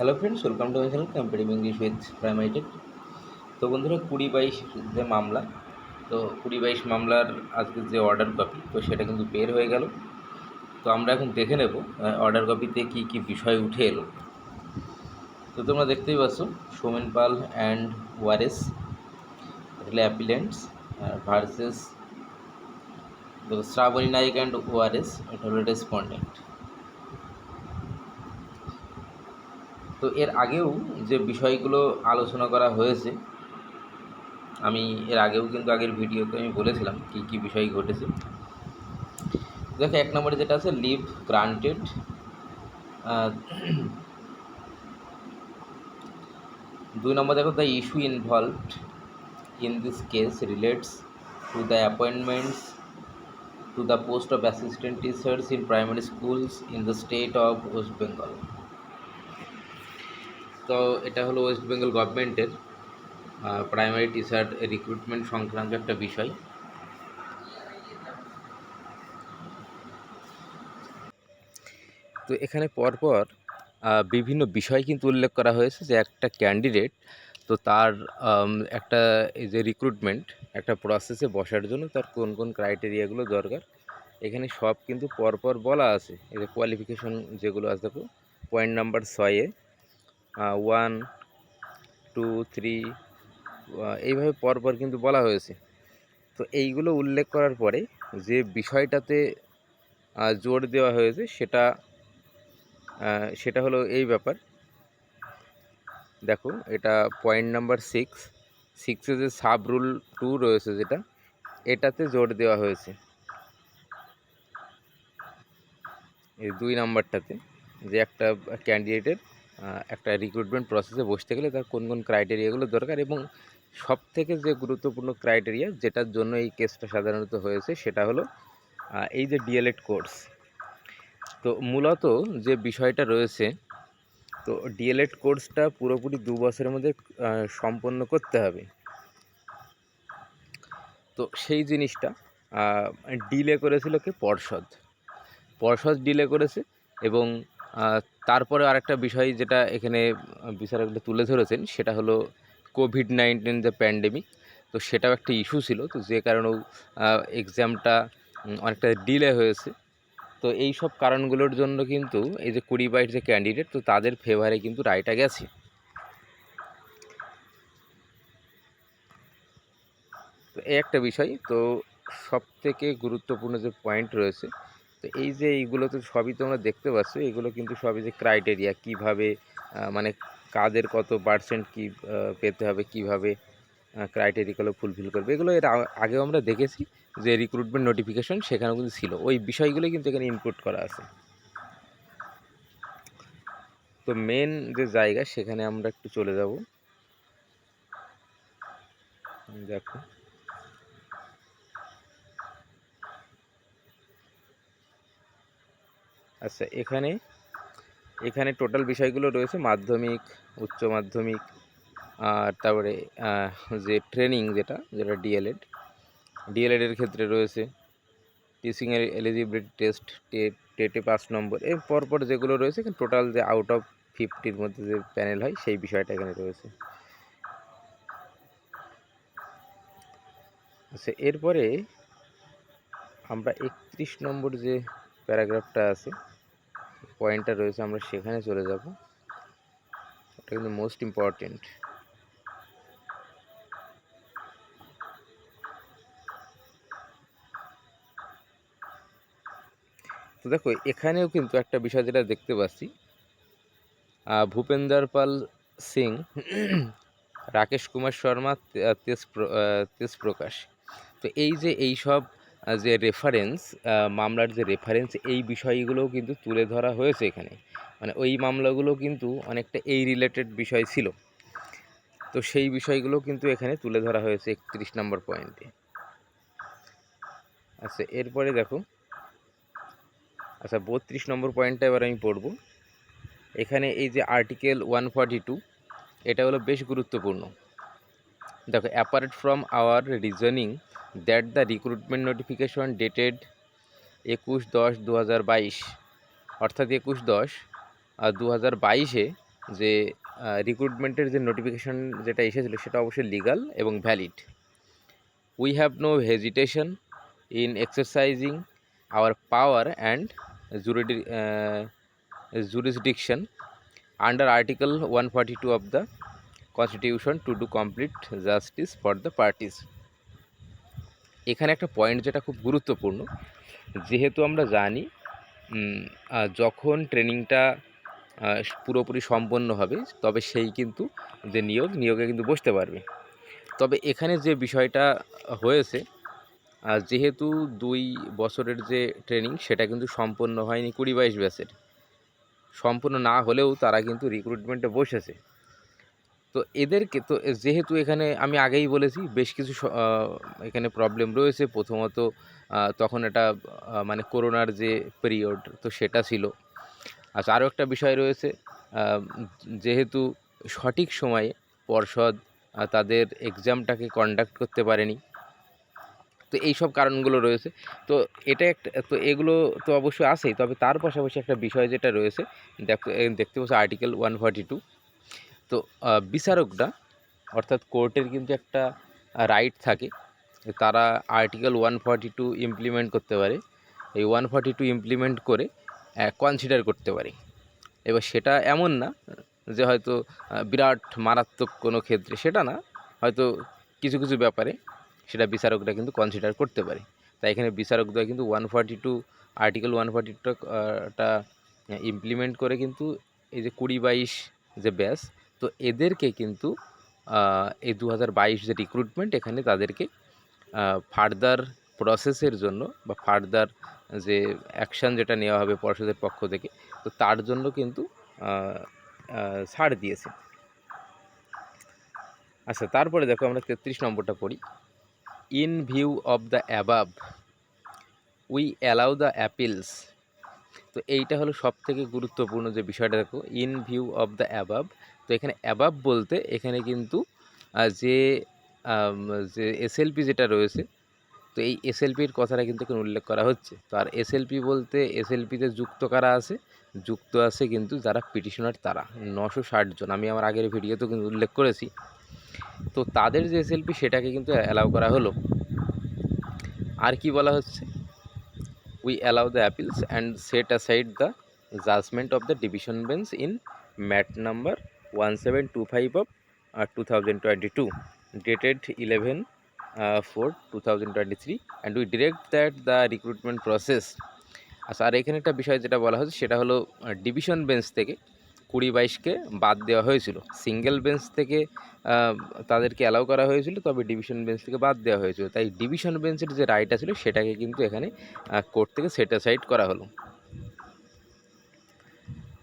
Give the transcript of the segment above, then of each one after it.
Hello friends welcome to my channel competitive English with primary tech তো বন্ধুরা, কুড়ি বাইশ যে মামলা, তো কুড়ি বাইশ মামলার আজকে যে অর্ডার কপি তো সেটা কিন্তু বের হয়ে গেল। তো আমরা এখন দেখে নেব অর্ডার কপিতে কী কী বিষয় উঠে এলো। তো তোমরা দেখতেই পাচ্ছ সোমেন পাল অ্যান্ড ওয়ারেস এটা appellants versus Shrabani Naik and ors এটা হলো রেসপন্ডেন্ট তো এর আগেও যে বিষয়গুলো আলোচনা করা হয়েছে, আমি এর আগেও কিন্তু আগের ভিডিওতে আমি বলেছিলাম কী কী বিষয় ঘটেছে। দেখো, এক নম্বরে যেটা আছে লিভ গ্রান্টেড দুই নম্বর দেখো the issue involved in this case relates to the appointments to the post of assistant teachers in primary schools in the state of West Bengal তো এটা হলো ওয়েস্ট বেঙ্গল গভর্নমেন্টের প্রাইমারি টিচার রিক্রুটমেন্ট সংক্রান্ত একটা বিষয়। তো এখানে পরপর বিভিন্ন বিষয় কিন্তু উল্লেখ করা হয়েছে যে একটা ক্যান্ডিডেট তো তার একটা এই যে রিক্রুটমেন্ট একটা প্রসেসে বসার জন্য তার কোন কোন ক্রাইটেরিয়াগুলো দরকার। এখানে সব কিন্তু পরপর বলা আছে। এই যে কোয়ালিফিকেশন যেগুলো আছে, দেখো পয়েন্ট নাম্বার ছয়ে ওয়ান টু থ্রি এইভাবে পরপর কিন্তু বলা হয়েছে। তো এইগুলো উল্লেখ করার পরে যে বিষয়টাতে জোর দেওয়া হয়েছে সেটা সেটা হলো এই ব্যাপার। দেখো, এটা পয়েন্ট নাম্বার সিক্স সিক্সে যে সাব রুল টু রয়েছে যেটা, এটাতে জোর দেওয়া হয়েছে। এই দুই নাম্বারটাতে যে একটা ক্যান্ডিডেটের একটা রিক্রুটমেন্ট প্রসেসে বসতে গেলে তার কোন কোন ক্রাইটেরিয়াগুলো দরকার এবং সব থেকে যে গুরুত্বপূর্ণ ক্রাইটেরিয়া যেটার জন্য এই কেসটা সাধারণত হয়েছে সেটা হলো এই যে ডিএলএড কোর্স তো মূলত যে বিষয়টা রয়েছে, তো ডিএলএড কোর্সটা পুরোপুরি দু বছরের মধ্যে সম্পন্ন করতে হবে। তো সেই জিনিসটা ডিলে করেছিল কি? পর্ষদ। পর্ষদ ডিলে করেছে এবং তারপরে আরেকটা বিষয় যেটা এখানে বিচারকরা তুলে ধরেছেন, সেটা হলো কোভিড নাইন্টিন যে প্যান্ডেমিক তো সেটাও একটা ইস্যু ছিল। তো যে কারণেও এক্সামটা অনেকটা ডিলে হয়েছে। তো এই সব কারণগুলোর জন্য কিন্তু এই যে কুড়ি বাইশ যে ক্যান্ডিডেট তো তাদের ফেভারে কিন্তু রায়টা গেছে। তো এই একটা বিষয়, তো সব থেকে গুরুত্বপূর্ণ যে পয়েন্ট রয়েছে তো এই যে এইগুলো তো সবই তোমরা দেখতে পাচ্ছ, এগুলো কিন্তু সবই যে ক্রাইটেরিয়া কীভাবে মানে কাদের কত পার্সেন্ট কি পেতে হবে, কীভাবে ক্রাইটেরিয়াগুলো ফুলফিল করবে, এগুলো এর আগেও আমরা দেখেছি যে রিক্রুটমেন্ট নোটিফিকেশন সেখানেও কিন্তু ছিল। ওই বিষয়গুলোই কিন্তু এখানে ইনপুট করা আছে। তো মেন যে জায়গা, সেখানে আমরা একটু চলে যাব। দেখো। আচ্ছা এখানে এখানে টোটাল বিষয়গুলো রয়েছে, মাধ্যমিক, উচ্চ মাধ্যমিক, আর তারপরে যে ট্রেনিং যেটা যেটা ডিএলএড ডিএলএডের ক্ষেত্রে রয়েছে টিচিংয়ের এলিজিবিলিটি টেস্ট টেটে পাঁচ নম্বর, এর পরপর যেগুলো রয়েছে টোটাল যে আউট অফ ফিফটির মধ্যে যে প্যানেল হয়, সেই বিষয়টা এখানে রয়েছে। আচ্ছা এরপরে আমরা একত্রিশ নম্বর যে প্যারাগ্রাফটা আছে পয়েন্টটা রয়েছে, আমরা সেখানে চলে যাব। এটা কিন্তু মোস্ট ইম্পর্টেন্ট তো দেখো, এখানেও কিন্তু একটা বিষয় যেটা দেখতে পাচ্ছি। ভূপেন্দ্র পাল সিং, রাকেশ কুমার শর্মা তেজ তেজ প্রকাশ তো এই যে এই সব যে রেফারেন্স মামলার যে রেফারেন্স এই বিষয়গুলোও কিন্তু তুলে ধরা হয়েছে এখানে। মানে ওই মামলাগুলো কিন্তু অনেকটা এই রিলেটেড বিষয় ছিল। তো সেই বিষয়গুলো কিন্তু এখানে তুলে ধরা হয়েছে একত্রিশ নম্বর পয়েন্টে আচ্ছা এরপরে দেখো। আচ্ছা বত্রিশ নম্বর পয়েন্টটা এবার আমি পড়ব। এখানে এই যে আর্টিকেল ওয়ান ফর্টি টু এটা হলো বেশ গুরুত্বপূর্ণ। দেখো apart from our reasoning that the recruitment notification dated একুশ দশ দু হাজার বাইশ, অর্থাৎ একুশ দশ দু হাজার বাইশে যে রিক্রুটমেন্টের যে নোটিফিকেশন যেটা এসেছিল সেটা অবশ্যই লিগাল এবং valid we have no hesitation in exercising our power and জুরিডি jurisdiction one article 142 of the constitution to do complete justice for the parties এখানে একটা পয়েন্ট যেটা খুব গুরুত্বপূর্ণ, যেহেতু আমরা জানি যখন ট্রেনিংটা পুরোপুরি সম্পন্ন হবে, তবে সেই কিন্তু যে নিয়োগ, নিয়োগে কিন্তু বসতে পারবে। তবে এখানে যে বিষয়টা হয়েছে যেহেতু দুই বছরের যে ট্রেনিং সেটা কিন্তু সম্পন্ন হয়নি কুড়ি বাইশ ব্যাচের। সম্পূর্ণ না হলেও তারা কিন্তু রিক্রুটমেন্টে বসেছে। তো এদেরকে, তো যেহেতু এখানে আমি আগেই বলেছি বেশ কিছু এখানে প্রবলেম রয়েছে। প্রথমত তখন এটা মানে করোনার যে পিরিয়ড তো সেটা ছিল। আচ্ছা আরও একটা বিষয় রয়েছে যেহেতু সঠিক সময়ে পর্ষদ তাদের এক্সামটাকে কন্ডাক্ট করতে পারেনি, তো এই সব কারণগুলো রয়েছে। তো এটা একটা, তো এগুলো তো অবশ্যই আছেই, তবে তার পাশাপাশি একটা বিষয় যেটা রয়েছে, দেখ- দেখতে পাচ্ছি আর্টিকেল ওয়ান ফর্টি টু তো বিচারকরা, অর্থাৎ কোর্টের কিন্তু একটা রাইট থাকে তারা article one forty two implement করতে পারে। এই ওয়ান ফর্টি টু ইমপ্লিমেন্ট করে কনসিডার করতে পারে। এবার সেটা এমন না যে হয়তো বিরাট মারাত্মক কোনো ক্ষেত্রে সেটা না, হয়তো কিছু কিছু ব্যাপারে সেটা বিচারকরা কিন্তু কনসিডার করতে পারে। তাই এখানে বিচারকরা কিন্তু one forty two article one forty টুটা ইমপ্লিমেন্ট করে কিন্তু এই যে কুড়ি বাইশ যে ব্যাস তো এদেরকে কিন্তু এই দু হাজার বাইশ যে রিক্রুটমেন্ট এখানে তাদেরকে ফার্দার প্রসেসের জন্য বা ফার্দার যে অ্যাকশান যেটা নেওয়া হবে পর্ষদের পক্ষ থেকে, তো তার জন্য কিন্তু ছাড় দিয়েছে। আচ্ছা তারপরে দেখো আমরা তেত্রিশ নম্বরটা পড়ি। In view of the above we allow the appeals তো এইটা হলো সব থেকে গুরুত্বপূর্ণ যে বিষয়টা দেখো। In view of the above তো এখানে অ্যাবাব বলতে এখানে কিন্তু যে যে এসএলপি যেটা রয়েছে, তো এই এসএলপির কথাটা কিন্তু এখানে উল্লেখ করা হচ্ছে। তো আর এসএলপি বলতে এসএলপিতে যুক্ত কারা আছে? যুক্ত আছে কিন্তু যারা পিটিশনার তারা, নশো জন। আমি আমার আগের ভিডিওতে কিন্তু উল্লেখ করেছি। তো তাদের যে এসএলপি সেটাকে কিন্তু অ্যালাউ করা হলো। আর কি বলা হচ্ছে? We allow the appeals and set aside the judgment of the division bench in MAT number one seven two five of two thousand twenty two dated eleven four two thousand twenty three and we direct that the recruitment process আচ্ছা আর এখানে একটা বিষয় যেটা বলা হচ্ছে সেটা হলো ডিভিশন বেঞ্চ থেকে কুড়ি বাইশকে বাদ দেওয়া হয়েছিল। সিঙ্গেল বেঞ্চ থেকে তাদেরকে অ্যালাউ করা হয়েছিল, তবে ডিভিশন বেঞ্চ থেকে বাদ দেওয়া হয়েছিল। তাই ডিভিশন বেঞ্চের যে রাইট ছিল সেটাকে কিন্তু এখানে কোর্ট থেকে সেট অ্যাসাইড করা হলো।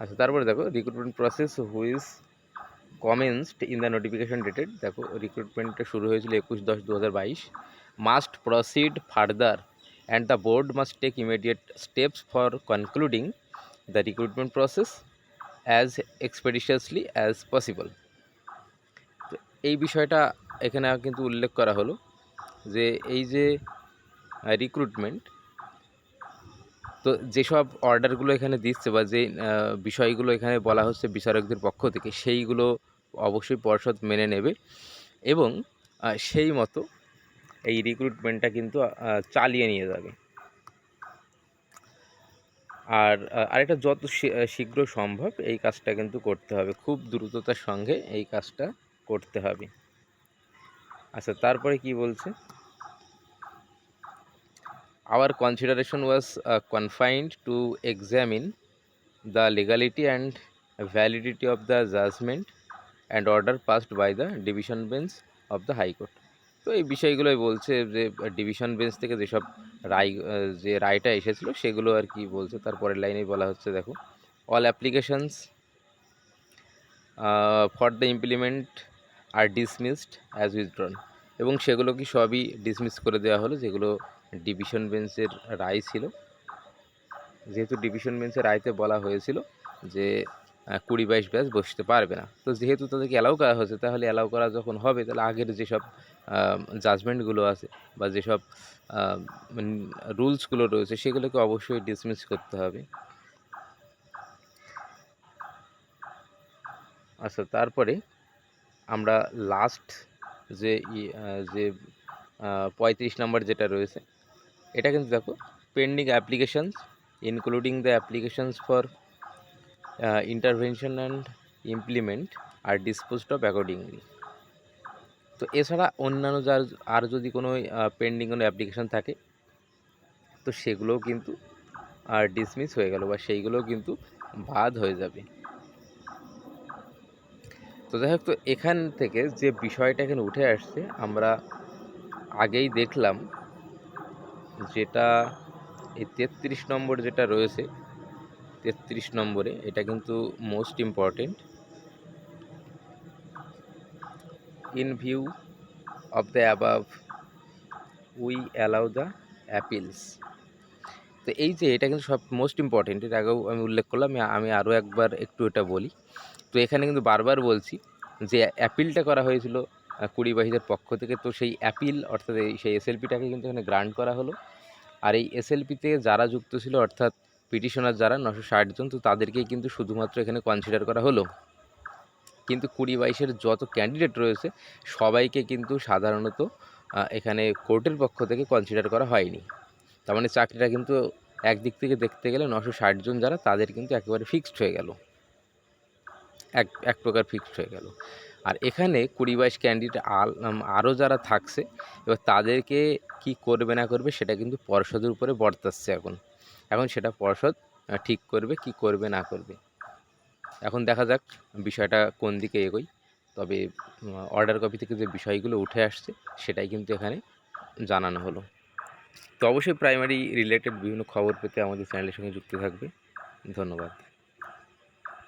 আচ্ছা তারপরে দেখো recruitment process which commenced in the notification dated দেখো রিক্রুটমেন্টটা শুরু হয়েছিল একুশ দশ দু হাজার বাইশ। Must proceed further and the board must take immediate steps for concluding the recruitment process as expeditiously as possible তো এই বিষয়টা এখানে কিন্তু উল্লেখ করা হলো যে এই যে রিক্রুটমেন্ট তো যেসব অর্ডারগুলো এখানে দিচ্ছে বা যে বিষয়গুলো এখানে বলা হচ্ছে বিচারকদের পক্ষ থেকে, সেইগুলো অবশ্যই পর্ষদ মেনে নেবে এবং সেই মতো এই রিক্রুটমেন্টটা কিন্তু চালিয়ে নিয়ে যাবে। আর আরেকটা যত শীঘ্র সম্ভব এই কাজটা কিন্তু করতে হবে। খুব দ্রুততার সঙ্গে এই কাজটা করতে হবে। আচ্ছা তারপরে কি বলছে? Consideration was uh, confined to examine the legality and validity of the judgment and order passed by the division bench of the court. তো এই বিষয়গুলোই বলছে যে ডিভিশন বেঞ্চ থেকে যেসব রায় যে রায়টা এসেছিল, সেগুলো আর কি বলছে। তারপরের লাইনেই বলা হচ্ছে, দেখো all applications for the implement are dismissed as withdrawn এবং সেগুলো কি সবই ডিসমিস করে দেওয়া হলো, যেগুলো ডিভিশন বেঞ্চের রায় ছিল। যেহেতু ডিভিশন বেঞ্চের রায়তে বলা হয়েছিল যে কুড়ি বাইশ ব্যাচ বসতে পারবে না। তো যেহেতু তাদেরকে অ্যালাউ করা হয়েছে, তাহলে অ্যালাউ করা যখন হবে, তাহলে আগের যেসব জাজমেন্টগুলো আছে বা যেসব রুলসগুলো রয়েছে, সেগুলোকে অবশ্যই ডিসমিস করতে হবে। আচ্ছা তারপরে আমরা লাস্ট যে যে পঁয়ত্রিশ নম্বর যেটা রয়েছে, এটা কিন্তু দেখো pending applications including the applications for intervention and implement are disposed of accordingly তো এছাড়া অন্যান্য যার আর যদি কোনো পেন্ডিং কোনো অ্যাপ্লিকেশন থাকে, তো সেগুলোও কিন্তু আর ডিসমিস হয়ে গেল বা সেইগুলোও কিন্তু বাদ হয়ে যাবে। তো যাই হোক, তো এখান থেকে যে বিষয়টা এখানে উঠে আসছে, আমরা আগেই দেখলাম যেটা এই তেত্রিশ নম্বর যেটা রয়েছে তেত্রিশ নম্বরে, এটা কিন্তু most important in view of the above we allow the appeals তো এই যে এটা কিন্তু সব মোস্ট ইম্পর্টেন্ট এর আগেও আমি উল্লেখ করলাম, আমি- আরও একবার একটু এটা বলি। তো এখানে কিন্তু বারবার বলছি যে অ্যাপিলটা করা হয়েছিল কুড়িবাহীদের পক্ষ থেকে। তো সেই অ্যাপিল অর্থাৎ এই, সেই এসএলপিটাকে কিন্তু এখানে গ্রান্ট করা হলো। আর এই এসএলপিতে যারা যুক্ত ছিল, অর্থাৎ পিটিশনার যারা নশো ষাট জন, তো তাদেরকেই কিন্তু শুধুমাত্র এখানে কনসিডার করা হলো। কিন্তু কুড়ি বাইশের যত ক্যান্ডিডেট রয়েছে, সবাইকে কিন্তু সাধারণত এখানে কোর্টের পক্ষ থেকে কনসিডার করা হয়নি। তার মানে চাকরিটা কিন্তু একদিক থেকে দেখতে গেলে নশো ষাট জন যারা, তাদের কিন্তু একেবারে ফিক্সড হয়ে গেল। এক এক প্রকার ফিক্সড হয়ে গেল। আর এখানে কুড়ি বাইশ ক্যান্ডিডেট আরও যারা থাকছে, এবার তাদেরকে কি করবে না করবে, সেটা কিন্তু পর্ষদের উপরে বর্তাচ্ছে এখন। এখন সেটা পর্ষদ ঠিক করবে, কি করবে, না করবে। এখন দেখা যাক বিষয়টা কোন দিকে এগোয়। তবে অর্ডার কপি থেকে যে বিষয়গুলো উঠে আসছে, সেটাই কিন্তু এখানে জানানো হলো। তো অবশ্যই প্রাইমারি রিলেটেড বিভিন্ন খবর পেতে আমাদের চ্যানেলের সঙ্গে যুক্ত থাকবে। ধন্যবাদ।